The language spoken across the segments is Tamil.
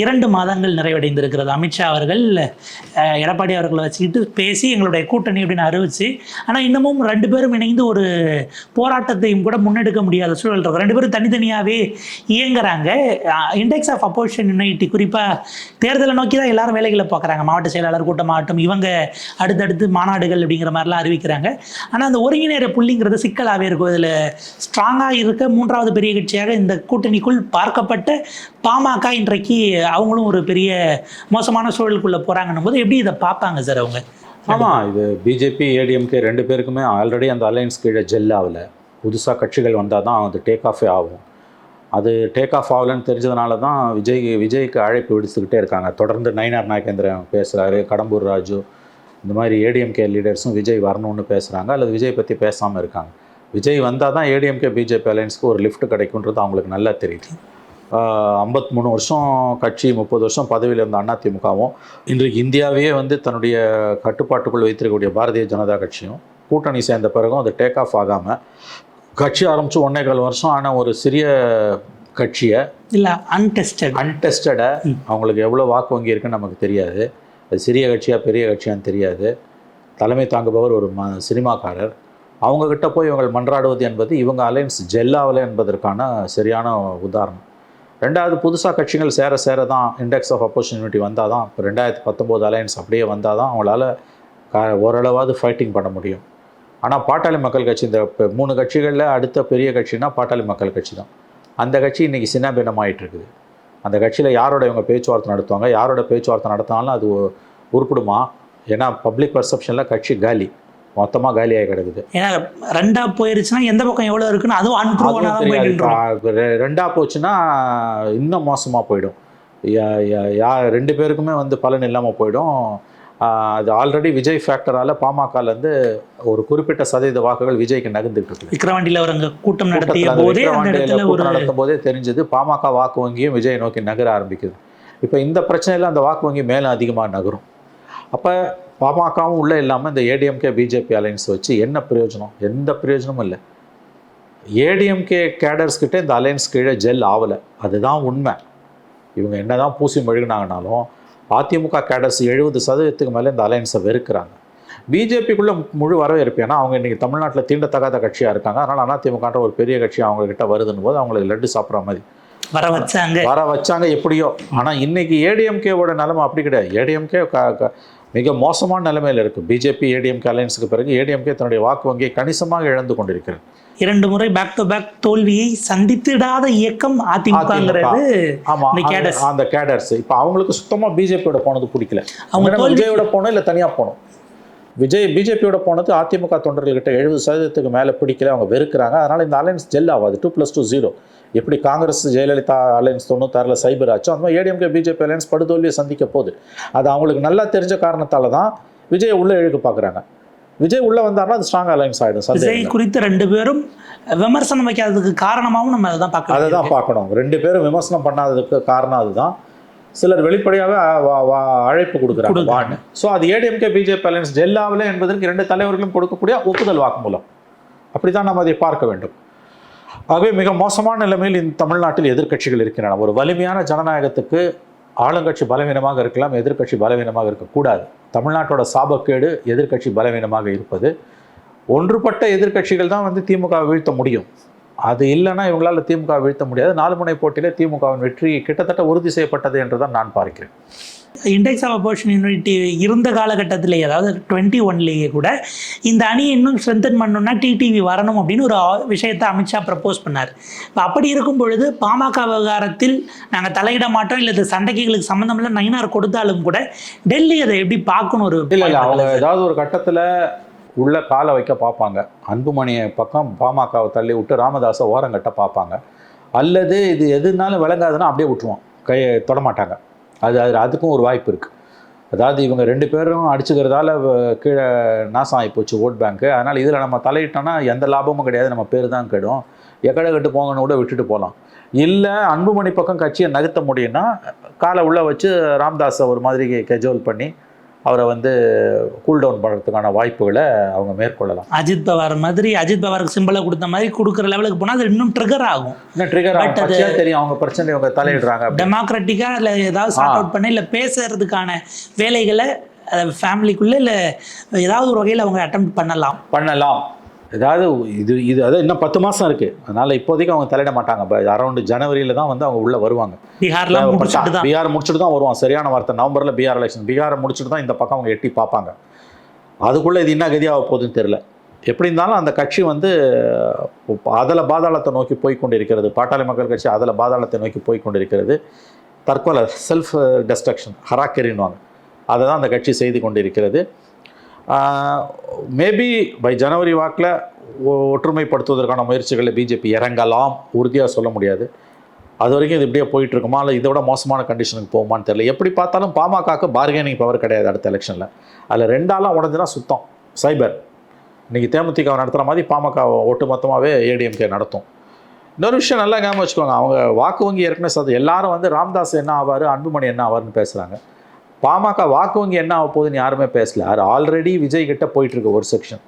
இரண்டு மாதங்கள் நிறைவடைந்திருக்கிறது. அமித்ஷா அவர்கள் எடப்பாடி அவர்களை வச்சுக்கிட்டு பேசி எங்களுடைய கூட்டணி அப்படின்னு அறிவிச்சு ஆனால் இன்னமும் ரெண்டு பேரும் இணைந்து ஒரு போராட்டத்தையும் கூட முன்னெடுக்க முடியாத சூழல் இருக்கு. ரெண்டு பேரும் தனித்தனியாகவே இயங்குறாங்க. இண்டெக்ஸ் ஆஃப் அப்போசிஷன் யுனைட்டி குறிப்பாக தேர்தலை நோக்கி தான் எல்லாரும் வேலைகளை பார்க்குறாங்க. மாவட்ட செயலாளர் கூட்டமாகட்டும் இவங்க அடுத்தடுத்து மாநாடுகள் அப்படிங்கிற மாதிரிலாம் அறிவிக்கிறாங்க. ஆனால் அந்த ஒருங்கிணைற புள்ளிங்கிறது சிக்கலாகவே இருக்கும். இதில் ஸ்ட்ராங்காக இருக்க மூன்றாவது பெரிய கட்சியாக இந்த கூட்டணிக்குள் பார்க்கப்பட்ட பாமக இன்றைக்கு அவங்களும் ஒரு பெரிய மோசமான சூழலுக்குள்ளே போகிறாங்கன்னும் போது எப்படி இதை பார்ப்பாங்க சார் அவங்க? ஆமாம் இது பிஜேபி ஏடிஎம்கே ரெண்டு பேருக்குமே ஆல்ரெடி அந்த அலையன்ஸ் கீழே ஜெல் ஆகல. புதுசாக கட்சிகள் வந்தால் தான் அது டேக் ஆஃபே ஆகும். அது டேக் ஆஃப் ஆகலன்னு தெரிஞ்சதுனால தான் விஜய் விஜய்க்கு அழைப்பு விடுத்துக்கிட்டே இருக்காங்க. தொடர்ந்து நயினார் நாகேந்திரன் பேசுகிறாரு கடம்பூர் ராஜு இந்த மாதிரி ஏடிஎம்கே லீடர்ஸும் விஜய் வரணும்னு பேசுகிறாங்க அல்லது விஜய் பற்றி பேசாமல் இருக்காங்க. விஜய் வந்தால் தான் ஏடிஎம்கே பிஜேபி அலையன்ஸ்க்கு ஒரு லிஃப்ட் கிடைக்குன்றது அவங்களுக்கு நல்லா தெரியுது. ஐம்பத்தி மூணு வருஷம் கட்சி முப்பது வருஷம் பதவியில் இருந்த அதிமுகவும் இன்றைக்கு இந்தியாவையே வந்து தன்னுடைய கட்டுப்பாட்டுக்குள் வைத்திருக்கக்கூடிய பாரதிய ஜனதா கட்சியும் கூட்டணி சேர்ந்த பிறகும் அது டேக் ஆஃப் ஆகாமல் கட்சி ஆரம்பித்து ஒன்றே கால் வருஷம் ஆன ஒரு சிறிய கட்சியை இல்லை அன்டெஸ்டட் அன்டெஸ்டடை அவங்களுக்கு எவ்வளோ வாக்கு வங்கி இருக்குன்னு நமக்கு தெரியாது. அது சிறிய கட்சியாக பெரிய கட்சியான்னு தெரியாது. தலைமை தாங்குபவர் ஒரு ம சினிமாக்காரர். அவங்கக்கிட்ட போய் இவங்க மன்றாடுவது என்பது இவங்க அலையன்ஸ் ஜெல்லாவில் என்பதற்கான சரியான உதாரணம். ரெண்டாவது புதுசாக கட்சிகள் சேர சேர தான் இண்டெக்ஸ் ஆஃப் ஆப்பர்ச்சுனிட்டி வந்தால் தான் இப்போ ரெண்டாயிரத்தி பத்தொம்போது அலையன்ஸ் அப்படியே வந்தால் தான் அவங்களால க ஓரளவாவது ஃபைட்டிங் பண்ண முடியும். ஆனால் பாட்டாளி மக்கள் கட்சி இந்த இப்போ மூணு கட்சிகளில் அடுத்த பெரிய கட்சினா பாட்டாளி மக்கள் கட்சி தான் அந்த கட்சி இன்றைக்கி சின்னாபின்னமாயிட்டு இருக்குது அந்த கட்சியில் யாரோட இவங்க பேச்சுவார்த்தை நடத்துவாங்க யாரோட பேச்சுவார்த்தை நடத்தினாலும் அது உருப்பிடுமா? ஏன்னா பப்ளிக் பர்செப்ஷனில் கட்சி காலி. மொத்தமாக காலியாகி கிடக்குது. ஏன்னா ரெண்டா போயிருச்சுன்னா எந்த பக்கம் எவ்வளோ இருக்குன்னு அதுவும் அன்ப்ரூவனாக அதுவும் தான் போய் தெரியாது. நின்றோம் இப்ப ரெ- ரெண்டா போச்சுன்னா இன்னும் மோசமாக போயிடும். யா- ரெண்டு பேருக்குமே வந்து பலன் இல்லாமல் போயிடும். அது ஆல்ரெடி விஜய் ஃபேக்டரால் பாமகலேருந்து ஒரு குறிப்பிட்ட சதவீத வாக்குகள் விஜய்க்கு நகர்ந்துட்டு இருக்குது. விக்ரவாண்டியில் அவர் அங்கே கூட்டம் நடத்திய போதே கூட்டம் நடத்தும் போதே தெரிஞ்சது பாமக வாக்கு வங்கியும் விஜய் நோக்கி நகர ஆரம்பிக்குது. இப்போ இந்த பிரச்சனையில் அந்த வாக்கு வங்கி மேலும் அதிகமாக நகரும். அப்போ பாமகவும் உள்ளே இல்லாமல் இந்த ஏடிஎம்கே பிஜேபி அலைன்ஸ் வச்சு என்ன பிரயோஜனம்? எந்த பிரயோஜனமும் இல்லை. ஏடிஎம்கே கேடர்ஸ் கிட்ட இந்த அலைன்ஸ் கீழே ஜெல் ஆகலை அதுதான் உண்மை. இவங்க என்னதான் பூசி மெழுகினாங்கனாலும் அதிமுக கேடர்ஸ் எழுபது சதவீதத்துக்கு மேலே இந்த அலைன்ஸை வெறுக்கிறாங்க. பிஜேபிக்குள்ளே முழு வரவேற்பு. ஏன்னா அவங்க இன்றைக்கி தமிழ்நாட்டில் தீண்டத்தகாத கட்சியாக இருக்காங்க. அதனால் அதிமுகன்ற ஒரு பெரிய கட்சி அவங்க கிட்ட வருதுன்னு போது அவங்களுக்கு லட்டு சாப்பிட்ற மாதிரி. வர வச்சாங்க. வர வச்சாங்க எப்படியோ. ஆனால் இன்னைக்கு ஏடிஎம்கேவோட நிலைமை அப்படி கிடையாது. ஏடிஎம்கே மிக மோசமான நிலைமையில் இருக்குது பிஜேபி ஏடிஎம்கே அலையன்ஸுக்கு பிறகு ஏடிஎம்கே தன்னுடைய வாக்கு வங்கியை கணிசமாக இழந்து கொண்டிருக்கிறது. இரண்டு முறை பேக் டு பேக் தோல்வியை சந்தித்திடாத இயக்கம் அதிமுகங்கிறது ஆமா அந்த- கேடர்ஸ் இப்போ அவங்களுக்கு சுத்தமா பிஜேபியோட போனது பிடிக்கல. அவங்க விஜயோட போனோம் இல்லை தனியா போனோம்? விஜய் பிஜேபியோட போனது அதிமுக தொண்டர்கள்கிட்ட எழுபது சதவீதத்துக்கு மேலே பிடிக்கல அவங்க வெறுக்கிறாங்க. அதனால இந்த அலையன்ஸ் ஜெல் ஆகாது. டூ ப்ளஸ் டூ ஜீரோ எப்படி காங்கிரஸ் ஜெயலலிதா அலையன்ஸ் தொண்ணூத்தாறில் சைபர் ஆச்சோ அந்த மாதிரி ஏடிஎம்கே பிஜேபி அலையன்ஸ் படுதோல்வியை சந்திக்க போகுது. அது அவங்களுக்கு நல்லா தெரிஞ்ச காரணத்தால தான் விஜய் உள்ள இழுக்க பார்க்குறாங்க விஜய் உள்ள வந்தாருன்னா அது ஸ்ட்ராங் அலையன்ஸ் ஆகிடும் விஜய் குறித்து ரெண்டு பேரும் விமர்சனம் வைக்காததுக்கு காரணமாகவும் நம்ம அதை தான் அதை பார்க்கலாம் தான் பார்க்கணும். ரெண்டு பேரும் விமர்சனம் பண்ணாததுக்கு காரணம் அதுதான். சிலர் வெளிப்படையாக அழைப்பு கொடுக்குறாங்க. ஸோ அது ஏடிஎம்கே பிஜேபி அலையன்ஸ் ஜெல்லாவில் என்பதற்கு இரண்டு தலைவர்களும் கொடுக்கக்கூடிய ஒப்புதல் வாக்குமூலம். அப்படி தான் நம்ம அதை பார்க்க வேண்டும். ஆகவே மிக மோசமான நிலைமையில் இந்த தமிழ்நாட்டில் எதிர்க்கட்சிகள் இருக்கின்றன. ஒரு வலிமையான ஜனநாயகத்துக்கு ஆளுங்கட்சி பலவீனமாக இருக்கலாம் எதிர்க்கட்சி பலவீனமாக இருக்கக்கூடாது. தமிழ்நாட்டோட சாபக்கேடு எதிர்க்கட்சி பலவீனமாக இருப்பது. ஒன்றுபட்ட எதிர்க்கட்சிகள் தான் வந்து திமுக வீழ்த்த முடியும். அது இல்லைன்னா இவங்களால திமுக வீழ்த்த முடியாது. நாலு முனை போட்டியிலே திமுகவின் வெற்றி கிட்டத்தட்ட உறுதி செய்யப்பட்டது என்று தான் நான் பார்க்கிறேன். இண்டெக்ஸ் ஆஃப் ஆப்பர்ச்சுனிட்டி இருந்த காலகட்டத்திலேயே அதாவது டுவெண்ட்டி ஒன்லேயே கூட இந்த அணியை இன்னும் ஸ்ட்ரென்தன் பண்ணணும்னா டிடிவி வரணும் அப்படின்னு ஒரு விஷயத்தை அமித்ஷா ப்ரப்போஸ் பண்ணார். இப்போ அப்படி இருக்கும் பொழுது பாமக விவகாரத்தில் நாங்கள் தலையிட மாட்டோம் இல்லை இது சண்டைகளுக்கு சம்மந்தம் இல்லை நயினார் கொடுத்தாலும் கூட டெல்லி அதை எப்படி பார்க்கணும் ஒரு இல்லை இல்லை அவங்க ஏதாவது ஒரு கட்டத்தில் உள்ளே காலை வைக்க பார்ப்பாங்க. அன்புமணியை பக்கம் பாமகவை தள்ளி விட்டு ராமதாஸை ஓரங்கட்ட பார்ப்பாங்க. அல்லது இது எதுனாலும் விளங்காதுன்னா அப்படியே விட்டுருவோம். கையை தொடமாட்டாங்க அது அது அதுக்கும் ஒரு வாய்ப்பு இருக்குது அதாவது இவங்க ரெண்டு பேரும் அடிச்சுக்கிறதால கீழே நாசம் ஆகி போச்சு ஓட் பேங்க்கு. அதனால் இதில் நம்ம தலையிட்டோன்னா எந்த லாபமும் கிடையாது. நம்ம பேர் தான் கெடும். எக்கடை கட்டு போங்கன்னு கூட விட்டுட்டு போகலாம் இல்லை அன்புமணி பக்கம் கட்சியை நகர்த்த முடியும்னா காலை உள்ளே வச்சு ராம்தாஸை ஒரு மாதிரி கெஜோல் பண்ணி அவரை வந்து கூல் டவுன் பண்ணுறதுக்கான வாய்ப்புகளை அவங்க மேற்கொள்ளலாம். அஜித் பவார் மாதிரி அஜித் பவாருக்கு சிம்பிளை கொடுத்த மாதிரி கொடுக்குற லெவலுக்கு போனால் அது இன்னும் ட்ரிகர் ஆகும். இன்னும் ட்ரிகர் ஆகும். தெரியும் அவங்க பிரச்சனை இவங்க தலையிடுறாங்க. டெமோக்ராட்டிக்காக இல்லை ஏதாவது சார்ட் அவுட் பண்ணி இல்லை பேசுறதுக்கான வேலைகளை ஃபேமிலிக்குள்ளே இல்லை ஏதாவது ஒரு வகையில் அவங்க அட்டம் பண்ணலாம். பண்ணலாம். ஏதாவது இது இது அதாவது இன்னும் பத்து மாதம் இருக்குது அதனால் இப்போதைக்கு அவங்க தலையிட மாட்டாங்க. அரௌண்டு ஜனவரியில் தான் வந்து அவங்க உள்ளே வருவாங்க. பீகார்லாம் முடிச்சுட்டு தான். பீகார் முடிச்சுட்டு தான் வருவான். சரியான வார்த்தை. நவம்பரில் பீகார் எலெக்ஷன் பீகாரை முடிச்சுட்டு தான் இந்த பக்கம் அவங்க எட்டி பார்ப்பாங்க. அதுக்குள்ளே இது என்ன கதியாக போகுதுன்னு தெரில எப்படி இருந்தாலும் அந்த கட்சி வந்து அதில் பாதாளத்தை நோக்கி போய் கொண்டிருக்கிறது. பாட்டாளி மக்கள் கட்சி அதில் பாதாளத்தை நோக்கி போய் கொண்டிருக்கிறது. தற்கொலை செல்ஃப் டெஸ்ட்ரக்ஷன் ஹராக்கரின்வாங்க அதை தான் அந்த கட்சி செய்து கொண்டிருக்கிறது. மேபி பை ஜனவரி வாக்கில் ஒற்றுமைப்படுத்துவதற்கான முயற்சிகளில் பிஜேபி இறங்கலாம். உறுதியாக சொல்ல முடியாது. அது வரைக்கும் இது இப்படியே போயிட்டு இருக்குமா? இல்லை இதை விட மோசமான கண்டிஷனுக்கு போகுமான்னு தெரியல. எப்படி பார்த்தாலும் பாமகக்கு பார்கெனிங் பவர் கிடையாது அடுத்த எலெக்ஷனில் அதில் ரெண்டாலாம் உடஞ்சுனா சுத்தம். சைபர் இன்றைக்கி தேமுதிக நடத்துகிற மாதிரி பாமக ஒட்டுமொத்தமாகவே ஏடிஎம்கே நடத்தும். இன்னொரு விஷயம் நல்லா ஞாபகம் வச்சுக்கோங்க. அவங்க வாக்கு வங்கி ஏற்கனவே சார் எல்லாரும் வந்து ராம்தாஸ் என்ன ஆவார் அன்புமணி என்ன ஆவார்னு பேசுகிறாங்க பாமக வாக்கு வங்கி என்ன ஆக போகுதுன்னு யாருமே பேசல. அது ஆல்ரெடி விஜய் கிட்ட போயிட்டு இருக்கு ஒரு செக்ஷன்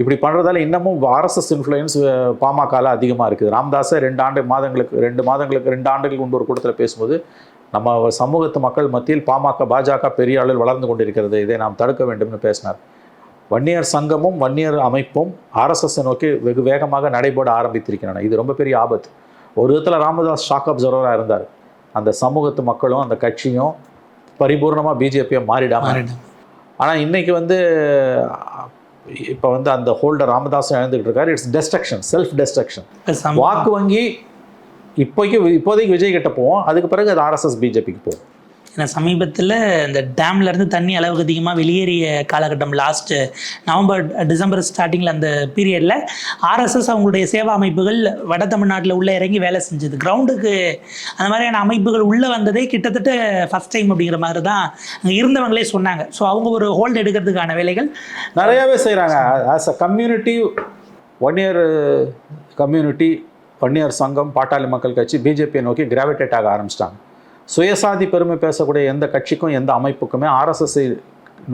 இப்படி பண்ணுறதால இன்னமும் ஆர்எஸ்எஸ் இன்ஃப்ளூயன்ஸ் பாமகவில் அதிகமாக இருக்குது. ராம்தாஸை ரெண்டு ஆண்டு மாதங்களுக்கு ரெண்டு மாதங்களுக்கு ரெண்டு ஆண்டுகளுக்கு முன்பு ஒரு கூட்டத்தில் பேசும்போது நம்ம சமூகத்து மக்கள் மத்தியில் பாமக பாஜக பெரிய அளவில் வளர்ந்து கொண்டிருக்கிறது. இதை நாம் தடுக்க வேண்டும்னு பேசினார். வன்னியர் சங்கமும் வன்னியர் அமைப்பும் ஆர்எஸ்எஸ்ஸை நோக்கி வெகு வேகமாக நடைபோட ஆரம்பித்திருக்கின்றன. இது ரொம்ப பெரிய ஆபத்து. ஒரு விதத்தில் ராமதாஸ் ஷாக் அப்சர்வராக இருந்தார். அந்த சமூகத்து மக்களும் அந்த கட்சியும் பரிபூர்ணமாக பிஜேபியை மாறிடாம? மாறிடும். ஆனால் இன்னைக்கு வந்து இப்போ வந்து அந்த ஹோல்டர் ராமதாஸும் இழந்துகிட்டு இருக்காரு. இட்ஸ் டெஸ்ட்ரக்ஷன் செல்ஃப் டெஸ்ட்ரக்ஷன் வாக்கு வங்கி இப்போதைக்கு இப்போதைக்கு விஜய் கிட்ட போவோம். அதுக்கு பிறகு அது ஆர்எஸ்எஸ் பிஜேபிக்கு போகும். ஏன்னா சமீபத்தில் இந்த டேம்லேருந்து தண்ணி அளவுக்கு அதிகமாக வெளியேறிய காலகட்டம் லாஸ்ட்டு நவம்பர் டிசம்பர் ஸ்டார்டிங்கில் அந்த பீரியடில் ஆர்எஸ்எஸ் அவங்களுடைய சேவா அமைப்புகள் வட தமிழ்நாட்டில் உள்ளே இறங்கி வேலை செஞ்சது. கிரவுண்டுக்கு அந்த மாதிரியான அமைப்புகள் உள்ளே வந்ததே கிட்டத்தட்ட ஃபஸ்ட் டைம் அப்படிங்கிற மாதிரி தான் அங்கே இருந்தவங்களே சொன்னாங்க. ஸோ அவங்க ஒரு ஹோல்டு எடுக்கிறதுக்கான வேலைகள். நிறையாவே செய்கிறாங்க as a community one year community Vanniyar Sangam Pattali Makkal கட்சி பிஜேபியை நோக்கி கிராவிடேட் ஆக ஆரம்பிச்சிட்டாங்க. சுயசாதி பெருமை பேசக்கூடிய எந்த கட்சிக்கும் எந்த அமைப்புக்குமே ஆர்எஸ்எஸ்ஸை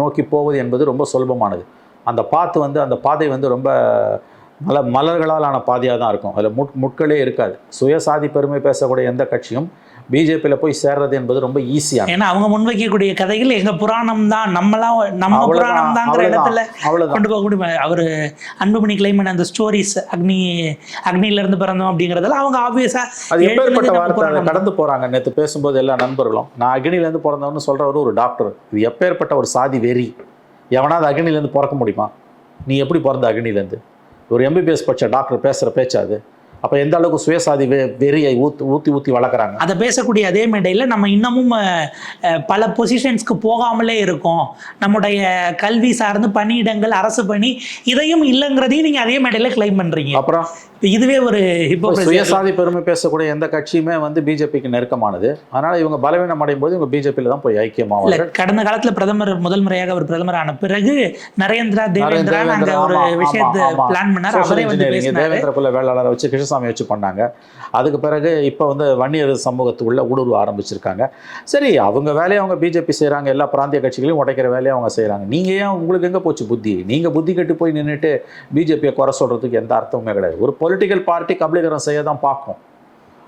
நோக்கி போவது என்பது ரொம்ப சுலபமானது. அந்த பாத்து வந்து அந்த பாதை வந்து ரொம்ப மல மலர்களாலான பாதையாக தான் இருக்கும். அதில் முட் முட்களே இருக்காது. சுயசாதி பெருமை பேசக்கூடிய எந்த கட்சியும் பிஜேபியில் போய் சேர்றது என்பது ரொம்ப ஈஸியான ஏன்னா அவங்க முன்வைக்கக்கூடிய கதைகள் எங்க புராணம் தான். நம்மளாம் நம்ம புராணம் தாங்கிற இடத்துல கொண்டு போகக்கூடிய அவர் அன்புமணி கிளைம் பண்ண அந்த ஸ்டோரிஸ் அக்னி அக்னியில இருந்து பிறந்தோம் அப்படிங்கிறதுல அவங்க ஆப்வியஸா அது எப்பேற்பட்ட வார்த்தை? கடந்து போறாங்க. நேற்று பேசும்போது எல்லா நண்பர்களும் நான் அக்னிலேருந்து பிறந்தவன்னு சொல்றவர் ஒரு டாக்டர் இது எப்பேற்பட்ட ஒரு சாதி வெறி. எவனாவது அக்னிலேருந்து பிறக்க முடியுமா? நீ எப்படி பிறந்த அக்னிலேருந்து ஒரு எம்பிபிஎஸ் படிச்ச டாக்டர் பேசுகிற பேச்சா அது. அப்போ எந்த அளவுக்கு சுயசாதி வெறியை ஊத்து ஊற்றி ஊற்றி வளர்க்குறாங்க? அதை பேசக்கூடிய அதே மேடையில் நம்ம இன்னமும் பல பொசிஷன்ஸ்க்கு போகாமலே இருக்கோம். நம்முடைய கல்வி சார்ந்து பணியிடங்கள் அரசு பணி இதையும் இல்லைங்கிறதையும் நீங்கள் அதே மேடையில் கிளைம் பண்ணுறீங்க அப்புறம்? இதுவே ஒரு இப்போ சுயசாதி பெருமை பேசக்கூடிய எந்த கட்சியுமே வந்து பிஜேபிக்கு நெருக்கமானது. அதனால இவங்க பலவீனம் அடையும் போது இவங்க பிஜேபியில் தான் போய் இல்ல ஐக்கியமாவாங்க கடந்த காலத்துல பிரதமர் முதல் முறையாக அவர் பிரதமர் ஆன பிறகு நரேந்திரா தேவேந்திரா ஒரு விஷயத்தை. பிளான் பண்ணார். அவரே வந்து engineering, பேசினாரு. தேவேந்திர குல வேளாளரை வச்சு கிருஷ்ணசாமி வச்சு பண்ணாங்க. அதுக்கு பிறகு இப்போ வந்து வன்னியர் சமூகத்துக்குள்ளே ஊடுருவ ஆரம்பிச்சிருக்காங்க. சரி அவங்க வேலையை அவங்க பிஜேபி செய்கிறாங்க எல்லா பிராந்திய கட்சிகளையும் உடைக்கிற வேலையை அவங்க செய்கிறாங்க நீங்கள் ஏன் உங்களுக்கு எங்கே போச்சு புத்தி? நீங்கள் புத்தி கெட்டு போய் நின்றுட்டு பிஜேபியை குறை சொல்கிறதுக்கு எந்த அர்த்தமுமே கிடையாது. ஒரு பொலிட்டிக்கல் பார்ட்டி கபலீகரம் செய்ய தான் பார்க்கும்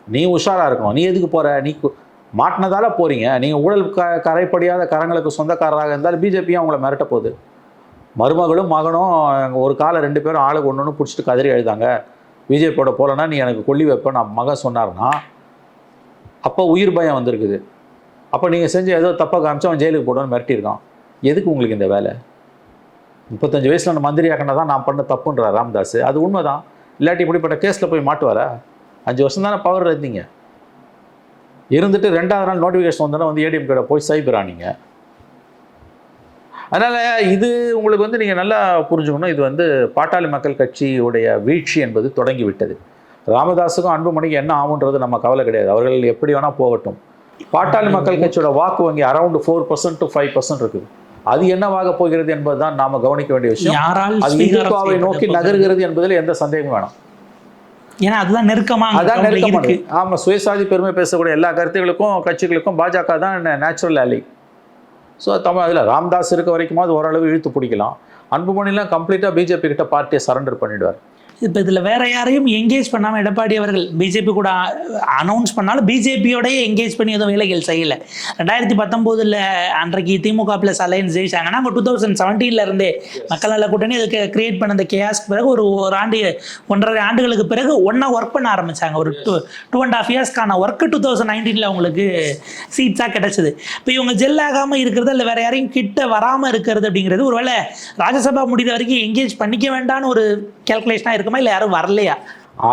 நீ உஷாராக இருக்கணும். நீ எதுக்கு போகிற நீ கு- மாட்டினதால போகிறீங்க நீங்கள் ஊழல் க கரைப்படியாத கரங்களுக்கு சொந்தக்காரராக இருந்தால் பிஜேபியும் அவங்கள மிரட்ட போகுது? மருமகளும் மகனும் ஒரு காலை ரெண்டு பேரும் ஆளுக்கு ஒன்று ஒன்று பிடிச்சிட்டு கதறி எழுதாங்க பிஜேபியோட போகலன்னா நீ எனக்கு கொல்லி வைப்பேன் நான் மகன் சொன்னார்னா அப்போ உயிர் பயம் வந்திருக்குது. அப்போ நீங்கள் செஞ்ச ஏதோ தப்பாக காமிச்சு அவன் ஜெயிலுக்கு போடுவான்னு மிரட்டியிருக்கான். எதுக்கு உங்களுக்கு இந்த வேலை? முப்பத்தஞ்சு வயசில் நான் மந்திரி ஆக்கினா தான் நான் பண்ண தப்புன்றார் ராம்தாஸ் அது உண்மை தான் இல்லாட்டி இப்படிப்பட்ட கேஸில் போய் மாட்டுவாரா? அஞ்சு வருஷம் தானே பவர் இருந்தீங்க. இருந்துட்டு ரெண்டாவது நாள் நோட்டிஃபிகேஷன் வந்தோன்னா வந்து ஏடிஎம் கடை போய் சைபரானீங்க அதனால் இது உங்களுக்கு வந்து நீங்கள் நல்லா புரிஞ்சுக்கணும். இது வந்து பாட்டாளி மக்கள் கட்சியுடைய வீழ்ச்சி என்பது தொடங்கி விட்டது ராமதாஸுக்கும் அன்புமணிக்கு என்ன ஆகுன்றது நம்ம கவலை கிடையாது. அவர்கள் எப்படி வேணால் போகட்டும். பாட்டாளி மக்கள் கட்சியோட வாக்கு வங்கி around four percent to five percent இருக்குது. அது என்னவாக போகிறது என்பதுதான் நாம கவனிக்க வேண்டிய விஷயம். அது இந்துத்துவாவை நோக்கி நகர்கிறது என்பதில் எந்த சந்தேகமும் வேணாம். ஏன்னா அதுதான் நெருக்கமா அங்க அதான் அவங்களுக்கு நெருக்கமானது. இருக்கு. ஆமா சுயசாதி பெருமை பேசக்கூடிய எல்லா கருத்துகளுக்கும் கட்சிகளுக்கும் பாஜக தான் நேச்சுரல் அலி ஸோ தமிழ் அதில் ராம்தாஸ் இருக்க வரைக்கும் அது ஓரளவு இழுத்து பிடிக்கலாம். அன்புமணிலாம் கம்ப்ளீட்டாக பிஜேபி கிட்ட பார்ட்டியை சரண்டர் பண்ணிடுவார். இப்போ இதில் வேற யாரையும் என்கேஜ் பண்ணாமல் எடப்பாடி அவர்கள் பிஜேபி கூட அனௌன்ஸ் பண்ணாலும் பிஜேபியோடய என்கேஜ் பண்ணி எதுவும் வேலைகள் செய்யலை. ரெண்டாயிரத்தி பத்தொம்போதில் அன்றைக்கு திமுக ப்ளஸ் அலையன்ஸ் ஜெயிச்சாங்கன்னா அவங்க டூ தௌசண்ட் செவன்டீனில் இருந்தே மக்கள் நல கூட்டணி அதுக்கு கிரியேட் பண்ண அந்த கேஸ்க்கு பிறகு ஒரு ஒரு ஆண்டு ஒன்றரை ஆண்டுகளுக்கு பிறகு ஒன்றா ஒர்க் பண்ண ஆரம்பித்தாங்க ஒரு டூ டூ அண்ட் ஆஃப் இயர்ஸ்க்கான ஒர்க்கு டூ தௌசண்ட் நைன்டீனில் அவங்களுக்கு சீட்ஸாக கிடைச்சது. இப்போ இவங்க ஜெல் ஆகாமல் இருக்கிறது இல்லை வேற யாரையும் கிட்ட வராமல் இருக்கிறது அப்படிங்கிறது ஒருவேளை ராஜ்யசபா முடிந்த வரைக்கும் எங்கேஜ் பண்ணிக்க வேண்டாம்னு ஒரு கேல்குலேஷனாக இருக்குமா இல்லை யாரும் வரலையா?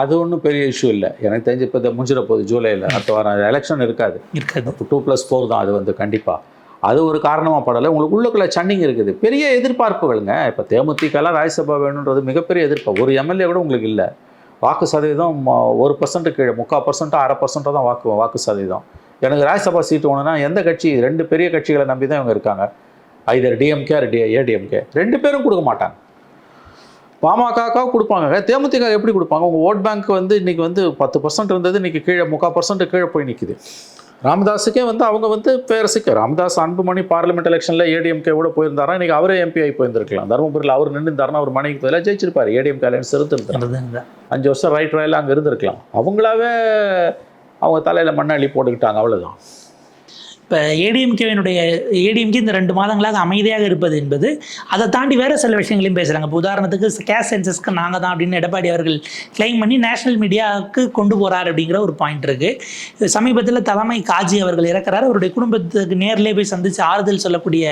அது ஒன்றும் பெரிய இஷ்யூ இல்லை. எனக்கு தெரிஞ்சு இப்போ இந்த முடிஞ்சிட போகுது ஜூலையில் அடுத்த வாரம் எலெக்ஷன் இருக்காது. இருக்காது. டூ ப்ளஸ் ஃபோர் தான் அது வந்து கண்டிப்பாக அது ஒரு காரணமாக படலை. உங்களுக்கு உள்ளுக்குள்ள சன்னிங் இருக்குது. பெரிய எதிர்பார்ப்புகளுங்க. இப்போ தேமுதிகலாம் ராஜ்யசபா வேணுன்றது மிகப்பெரிய எதிர்ப்பு. ஒரு எம்எல்ஏ கூட உங்களுக்கு இல்லை. வாக்கு சதவீதம் ஒரு பர்சன்ட் கீழே முக்கால் பர்சன்ட்டோ அரை பர்சன்ட்டோ தான் வாக்கு வாக்கு சதவீதம். எனக்கு ராஜ்யசபா சீட் வேணும்னா எந்த கட்சி ரெண்டு பெரிய கட்சிகளை நம்பி தான் இவங்க இருக்காங்க. Either DMK or the ADMK ரெண்டு பேரும் கொடுக்க மாட்டாங்க. பாமகக்காக கொடுப்பாங்க. தேமுதிக எப்படி கொடுப்பாங்க? உங்கள் ஓட் பேங்க் வந்து இன்னைக்கு வந்து பத்து பர்சன்ட் இருந்தது இன்னைக்கு கீழே முக்கால் பர்சன்ட் கீழே போய் நிற்குது ராமதாஸுக்கே வந்து அவங்க வந்து பேரசுக்கு ராமதாஸ் அன்புமணி பார்லிமெண்ட் எலெக்ஷனில் ஏடிஎம்கே கூட போயிருந்தாரா? இன்னைக்கு அவரே எம்பி ஆகி போயிருந்திருக்கலாம். தருமபுரியில் அவர் நின்றுந்தாருன்னா அவர் மனைவிக்கு பதிலாக ஜெயிச்சிருப்பாரு. ஏடிஎம்கே அலையன்ஸ் இருந்திருந்தார் அதுதான் அஞ்சு வருஷம் ரைட் ராயில் அங்கே இருந்திருக்கலாம். அவங்களாவே அவங்க தலையில் மண்ணள்ளி போட்டுக்கிட்டாங்க. அவ்வளவுதான். இப்போ ஏடிஎம்கேவினுடைய ஏடிஎம்கே இந்த ரெண்டு மாதங்களாக அமைதியாக இருப்பது என்பது அதை தாண்டி வேறு சில விஷயங்களையும் பேசுகிறாங்க இப்போ உதாரணத்துக்கு கேஷ் சென்சஸ்க்கு நாங்கள் தான் அப்படின்னு எடப்பாடி அவர்கள் கிளைம் பண்ணி நேஷனல் மீடியாவுக்கு கொண்டு போகிறார் அப்படிங்கிற ஒரு பாயிண்ட் இருக்குது சமீபத்தில் தலைமை காஜி அவர்கள் இறக்குறாரு. அவருடைய குடும்பத்துக்கு நேர்லயே போய் சந்தித்து ஆறுதல் சொல்லக்கூடிய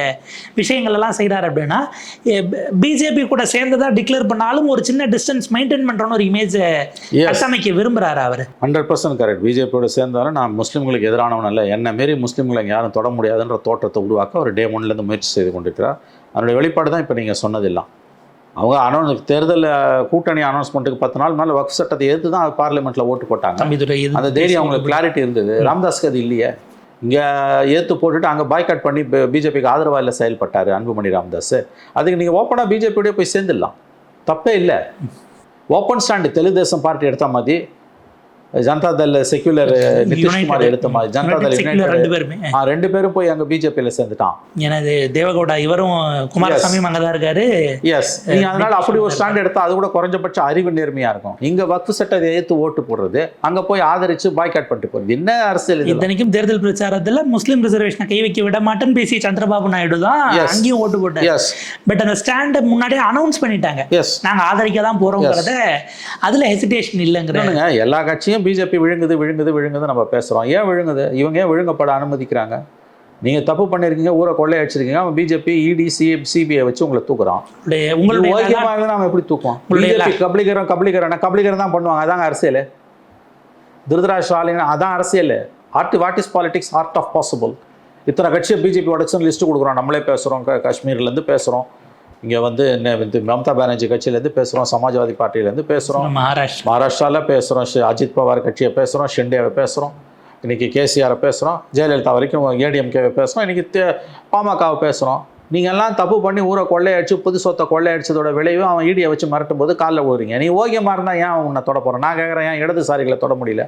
விஷயங்கள் எல்லாம் செய்கிறார் அப்படின்னா பிஜேபி கூட சேர்ந்ததா டிக்ளேர் பண்ணாலும் ஒரு சின்ன டிஸ்டன்ஸ் மெயின்டைன் பண்ணுறோன்னு ஒரு இமேஜை. கட்டமைக்க விரும்புகிறாரு அவர். ஹண்ட்ரட் பர்சன்ட் கரெக்ட் பிஜேபியோட சேர்ந்தாலும் நான் முஸ்லீம்களுக்கு எதிரானவன் அல்ல. என்ன மாரி முஸ்லீம்களை யாரும் தொட முடியாதுன்ற தோற்றத்தை உருவாக்க அவர் டே ஒன்லேருந்து முயற்சி செய்து கொண்டிருக்கிறார். அதனுடைய வெளிப்பாடு தான் இப்போ நீங்கள் சொன்னதெல்லாம். அவங்க அனௌன்ஸ் தேர்தல் கூட்டணி அனௌன்ஸ்மெண்ட்டுக்கு பத்து நாள் மேலே வக்ஃப் சட்டத்தை எதிர்த்து தான் பார்லிமெண்ட்டில் ஓட்டு போட்டாங்க. அந்த தைரியம் அவங்களுக்கு கிளாரிட்டி இருந்தது. ராம்தாஸ்க்கு அது இல்லையே. இங்கே ஏற்று போட்டுட்டு அங்கே பாய்காட் பண்ணி பிஜேபிக்கு ஆதரவாக இல்லை செயல்பட்டார் அன்புமணி ராமதாஸ். அதுக்கு நீங்கள் ஓப்பனாக பிஜேபியோடய போய் சேர்ந்துடலாம். தப்பே இல்லை. Open stand Telugu Desam party எடுத்த மாதிரி ஜனதா தள் செக்யூலர் நிதிஷ்குமார் எடுத்த மாதிரி ஜனதா தள் ரெண்டு பேருமே. ஆ ரெண்டு பேரும் போய் அங்கே பிஜேபியில் சேர்ந்துட்டான். எனது தேவகவுடா இவரும் குமாரசாமி அங்கே தான் இருக்காரு. எஸ் நீங்க அதனால அப்படி ஒரு ஸ்டாண்ட் எடுத்தா அது கூட குறைஞ்சபட்ச அறிவு நேர்மையா இருக்கும். இங்க வக்ஃபு சட்டத்தை ஏத்து ஓட்டு போடுறது அங்க போய் ஆதரிச்சு பாய்காட் பண்ணிட்டு போறது. என்ன அரசியல் இது இத்தனைக்கும் தேர்தல் பிரச்சாரத்துல முஸ்லீம் ரிசர்வேஷனை கை வைக்க விட மாட்டேன்னு பேசி சந்திரபாபு நாயுடு தான். அங்கேயும் ஓட்டு போட்டார். எஸ் பட் அந்த ஸ்டாண்டை முன்னாடியே அனௌன்ஸ் பண்ணிட்டாங்க. எஸ் நாங்க ஆதரிக்க தான் போறோங்கிறத அதுல ஹெசிடேஷன் இல்லைங்கிற இன்னொன்னுங்க எல்லா கட்சியும் பிஜேபி விழுங்குது விழுங்குது விழுங்குது நம்ம பேசுறோம். ஏன் விழுங்குது? இவங்க ஏன் விழுங்கப்பட அனுமதிக்கிறாங்க? நீங்க தப்பு பண்ணிருக்கீங்க ஊரை கொள்ளை அடிச்சிருக்கீங்க அவன் பிஜேபி இடி சி சிபிஐ வச்சு உங்களை தூக்குறான். உங்களுடைய- உங்களுடைய ஓகேமா இருந்தா அவன் எப்படி உங்களுடைய பிஜேபி கபலிகரம் கபலிகரம் கபலிகரம் தான் பண்ணுவாங்க? அதாங்க அரசியல். திருதராஜ் ஸ்டாலின் அதான் அரசியல். Art what is politics art of possible இத்தனை கட்சியை பிஜேபி உடச்சுன்னு லிஸ்ட்டு கொடுக்குறோம். நம்மளே பேசுகிறோம் காஷ்மீர்லேருந்து பேசுகிறோம் இங்கே வந்து என்ன வந்து மம்தா பானர்ஜி கட்சியிலேருந்து பேசுகிறோம் சமாஜ்வாதி பார்ட்டியிலேருந்து பேசுகிறோம் மகாராஷ்டிரா. மகாராஷ்டிராவில் பேசுகிறோம் அஜித் பவார் கட்சியை பேசுகிறோம் ஷிண்டேவை பேசுகிறோம் இன்றைக்கி கேசிஆரை பேசுகிறோம் ஜெயலலிதா வரைக்கும் ஏடிஎம்கேவை பேசுகிறோம் இன்றைக்கி தே பாமகவை பேசுகிறோம் நீங்கள் எல்லாம் தப்பு பண்ணி ஊரை கொள்ளையடிச்சு புது சொத்தை கொள்ளையடிச்சதோட விளைவு அவன் ஈடியை வச்சு மிரட்டும் போது காலில் விழுறீங்க நீ ஓகேமா இருந்தால் ஏன் அவன் உன்னை தொட போகிறான் நான் கேட்குறேன் ஏன் இடதுசாரிகளை தொட முடியல?